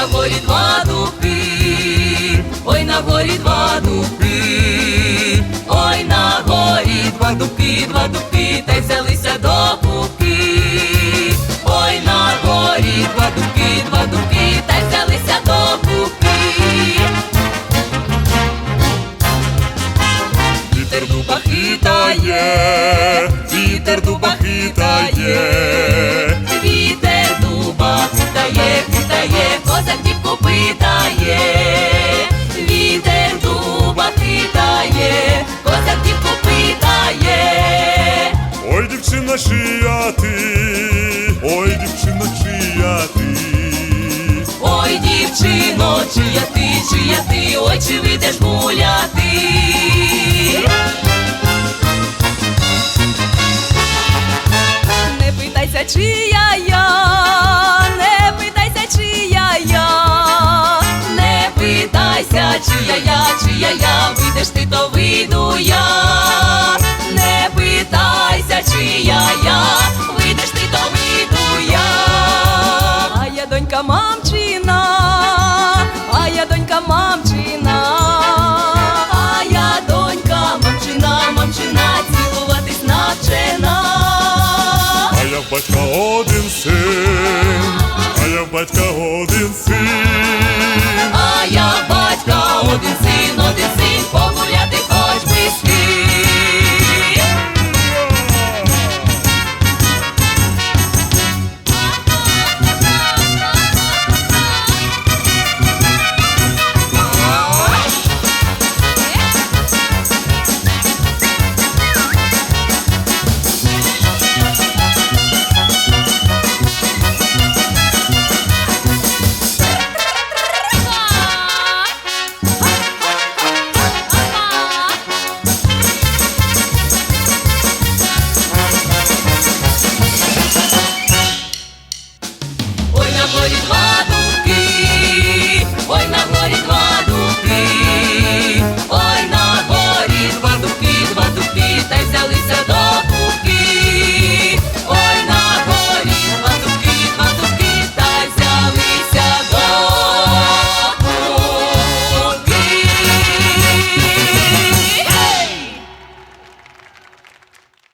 на горі два дупи, ой на горі два дупи, ой на горі два дупи, два дупи, та й взялися до пупи, ой на горі два дупи, два дупи, та й взялися до пупи. Вітер дуба хитає, вітер дуба хитає. Дівчина, чия ти, ой, дівчина, чия ти. Ой, дівчино, чия ти, чия ти, ой, чи вийдеш гуляти? Не питайся, чия я, не питайся, чия я, не питайся, чия я, чия я, вийдеш ти, то вийду мамчина, а я донька мамчина, а я донька мамчина, мамчина, цілуватись навчена. А я батька Boys, boys, boys.